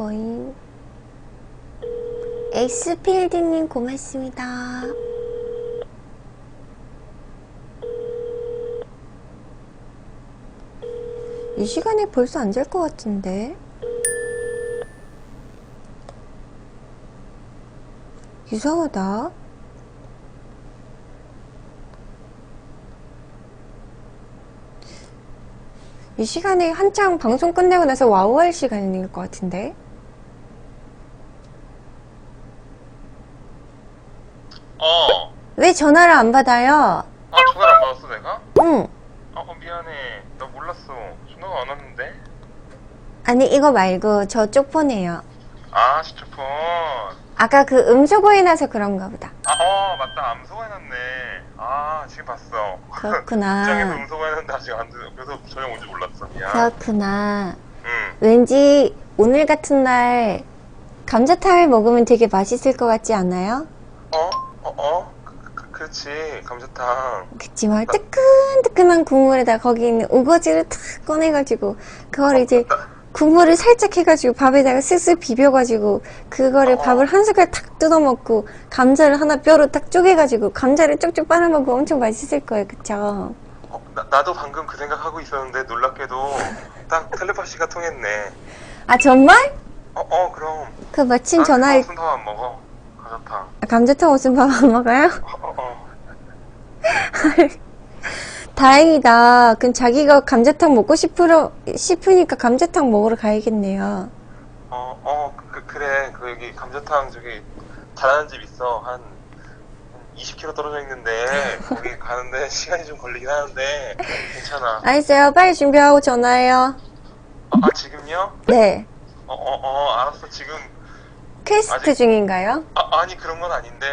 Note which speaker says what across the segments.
Speaker 1: 거임. 에이스필드님 고맙습니다. 이 시간에 벌써 안 잘 것 같은데? 이상하다. 이 시간에 한창 방송 끝내고 나서 와우 할 시간일 것 같은데?
Speaker 2: 어.
Speaker 1: 왜 전화를 안 받아요?
Speaker 2: 아, 전화를 안 받았어, 내가?
Speaker 1: 응.
Speaker 2: 아, 어, 미안해. 나 몰랐어. 전화가 안 왔는데?
Speaker 1: 아니, 이거 말고 저쪽 폰이에요.
Speaker 2: 아, 시초폰.
Speaker 1: 아까 그 음소거에 나서 그런가 보다.
Speaker 2: 아, 어, 맞다. 암소가 해놨네. 아, 지금 봤어.
Speaker 1: 그렇구나.
Speaker 2: 부장에서 음소가 해놨는데 아직 안 돼. 그래서 저녁 온줄 몰랐어. 미안.
Speaker 1: 그렇구나.
Speaker 2: 응.
Speaker 1: 왠지 오늘 같은 날 감자탕을 먹으면 되게 맛있을 것 같지 않아요?
Speaker 2: 어? 어? 어? 그, 그렇지. 감자탕.
Speaker 1: 그치만 뜨끈뜨끈한 국물에다 거기 있는 우거지를 탁 꺼내가지고 그거를 이제 국물을 살짝 해가지고 밥에다가 슬슬 비벼가지고 그거를 밥을 한 숟갈 탁 뜯어먹고 감자를 하나 뼈로 딱 쪼개가지고 감자를 쪽쪽 빨아먹고 엄청 맛있을 거예요 그쵸?
Speaker 2: 어, 나, 나도 방금 그 생각하고 있었는데 놀랍게도 딱 텔레파시가 통했네.
Speaker 1: 아 정말?
Speaker 2: 어, 어, 그럼.
Speaker 1: 그 마침
Speaker 2: 난
Speaker 1: 전화를
Speaker 2: 밥안 먹어. 감자탕.
Speaker 1: 아, 감자탕 무슨 밥안 먹어요?
Speaker 2: 어, 어, 어.
Speaker 1: 다행이다. 그럼 자기가 감자탕 먹고 싶으러, 싶으니까 감자탕 먹으러 가야겠네요.
Speaker 2: 어, 어, 그, 그래. 그 여기 감자탕 저기 잘하는 집 있어. 한, 한 20km 떨어져 있는데 거기 가는데 시간이 좀 걸리긴 하는데 괜찮아.
Speaker 1: 알겠어요. 빨리 준비하고 전화해요.
Speaker 2: 아, 아, 지금요?
Speaker 1: 네.
Speaker 2: 어, 어, 어, 알았어. 지금
Speaker 1: 퀘스트
Speaker 2: 아직-
Speaker 1: 중인가요?
Speaker 2: 아, 아니 그런 건 아닌데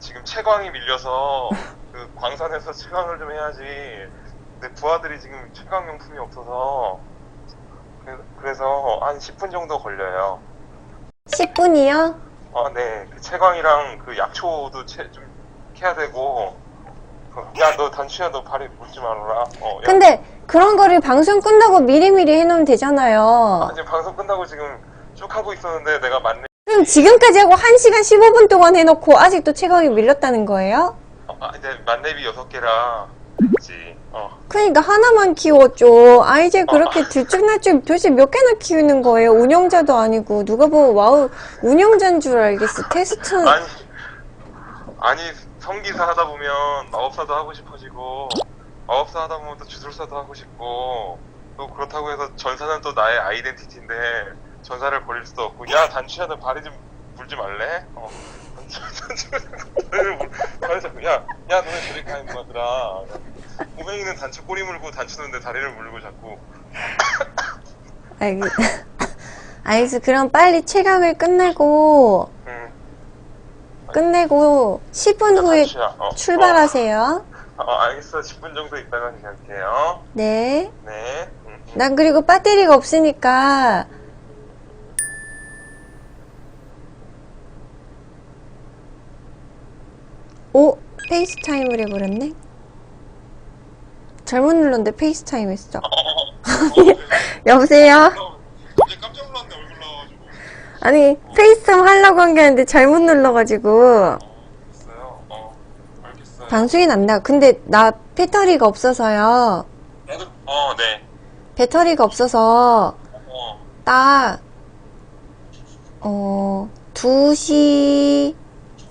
Speaker 2: 지금 채광이 밀려서 그 광산에서 채광을 좀 해야지. 내 부하들이 지금 채광 용품이 없어서 그래- 그래서 한 10분 정도 걸려요.
Speaker 1: 10분이요?
Speaker 2: 아, 네. 그 채광이랑 그 약초도 채, 좀 캐야 되고. 어, 야, 너 단추야, 너 발에 물지 말아라. 어, 야.
Speaker 1: 근데 그런 거를 방송 끝나고 미리미리 해놓으면 되잖아요.
Speaker 2: 아, 지금 방송 끝나고 지금 쭉 하고 있었는데 내가 맞네.
Speaker 1: 그럼 지금까지 하고 1시간 15분 동안 해놓고 아직도 체감이 밀렸다는 거예요?
Speaker 2: 어, 아, 이제 만렙이 6개라. 그치. 어.
Speaker 1: 그러니까 하나만 키웠죠. 아 이제 그렇게 들쭉날쭉 도대체 몇 개나 키우는 거예요? 운영자도 아니고 누가 보고 와우 운영자인 줄 알겠어. 테스트
Speaker 2: 아니, 아니, 성기사 하다 보면 마법사도 하고 싶어지고, 마법사 하다 보면 또 주술사도 하고 싶고, 또 그렇다고 해서 전사는 또 나의 아이덴티티인데, 전사를 버릴 수도 없고, 야, 단추야, 너 발에 좀 물지 말래? 어. 자꾸, 야, 야, 너네 저리 가, 임마들아. 꼬맹이는 단추 꼬리 물고, 단추는 내 다리를 물고 자꾸.
Speaker 1: 알겠 알겠어. 그럼 빨리 체감을 끝내고
Speaker 2: 응.
Speaker 1: 끝내고 10분 후에
Speaker 2: 어,
Speaker 1: 출발하세요.
Speaker 2: 어, 어, 알겠어. 10분 정도 있다가.
Speaker 1: 네.
Speaker 2: 네. 응, 응.
Speaker 1: 난 그리고 배터리가 없으니까 오 페이스타임을 해버렸네? 잘못 눌렀는데 페이스타임 했어. 여보세요?
Speaker 2: 깜짝 놀랐네 얼굴 나와가지고.
Speaker 1: 아니 페이스타임 하려고 한 게 아닌데 잘못 눌러가지고.
Speaker 2: 어어
Speaker 1: 방송이 난다. 근데 나 배터리가 없어서요.
Speaker 2: 나도 어네.
Speaker 1: 배터리가 없어서
Speaker 2: 어,
Speaker 1: 딱, 어, 2시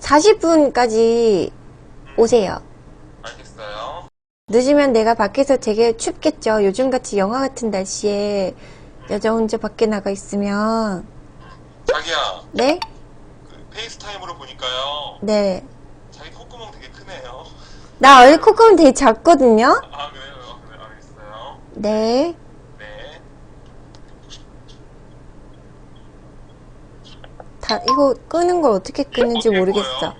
Speaker 1: 40분까지 오세요.
Speaker 2: 알겠어요
Speaker 1: 늦으면 내가 밖에서 되게 춥겠죠. 요즘같이 영하 같은 날씨에 여자 혼자 밖에 나가 있으면.
Speaker 2: 자기야
Speaker 1: 네?
Speaker 2: 그 페이스타임으로 보니까요
Speaker 1: 네.
Speaker 2: 자기 콧구멍 되게 크네요
Speaker 1: 나 얼굴 콧구멍 되게 작거든요?
Speaker 2: 아 그래요 그래 알겠어요
Speaker 1: 네.
Speaker 2: 네
Speaker 1: 다, 이거 끄는 걸 어떻게 끄는지
Speaker 2: 어떻게
Speaker 1: 모르겠어.
Speaker 2: 꺼요?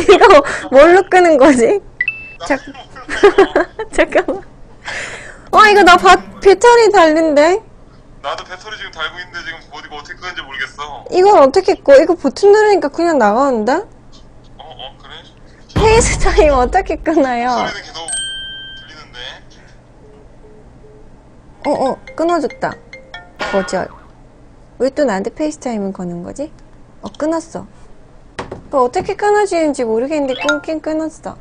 Speaker 1: 이거 뭘로 끄는 거지? 잠,
Speaker 2: 몰라요.
Speaker 1: 잠깐만. 와, 이거 나 바, 배터리 달린데?
Speaker 2: 나도 배터리 지금 달고 있는데 지금 어디 가 어떻게 끄는지 모르겠어
Speaker 1: 이걸 어떻게 꺼? 이거 버튼 누르니까 그냥 나가는데?
Speaker 2: 어 어 그래
Speaker 1: 페이스타임 어떻게 끄나요?
Speaker 2: 소리는 계속 들리는데
Speaker 1: 어, 어, 끊어졌다. 거절. 왜 또 나한테 페이스타임을 거는 거지? 어, 끊었어. 그 어떻게 끊어지는지 모르겠는데 끊긴 끊었어.